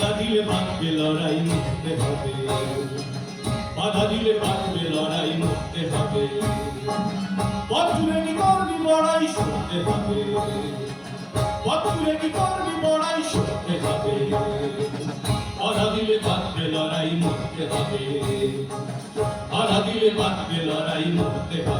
বাঁচবে লড়াই, মরতে হবে। বাধা দিলে বাঁচবে লড়াই, মরতে হবে। পথুরে কি করবি লড়াই সরতে হবে। পথুরে কি করবি লড়াই সরতে হবে। বাধা দিলে বাঁচবে লড়াই, মরতে হবে। বাধা দিলে বাঁচবে লড়াই, মরতে হবে।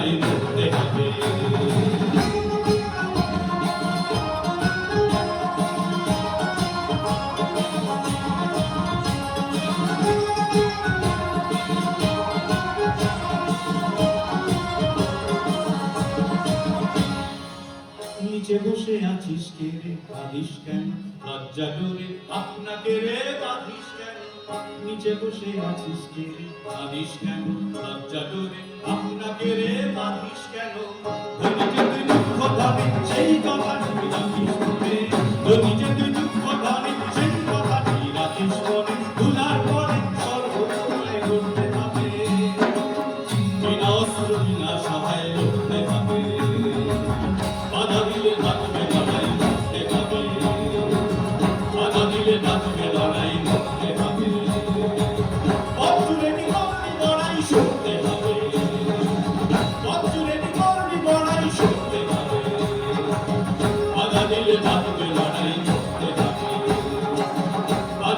নিচে বসে আছিস কে রে? কাঁদিস কেন? লজ্জা করে আপনাকে রে বাঁধিস কেন? নিচে বসে আছিস কে রে? কাঁদিস কেন? লজ্জা করে আপনাকে রে বাঁধিস কেন? ধনী যে তুই দুঃখ পাবে সেই কথাটি রাখিস মনে ধনী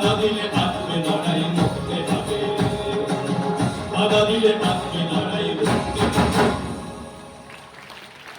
বাধা দিলে বাঁচবে লড়াই করতে হবে। বাধা দিলে বাঁচবে লড়াই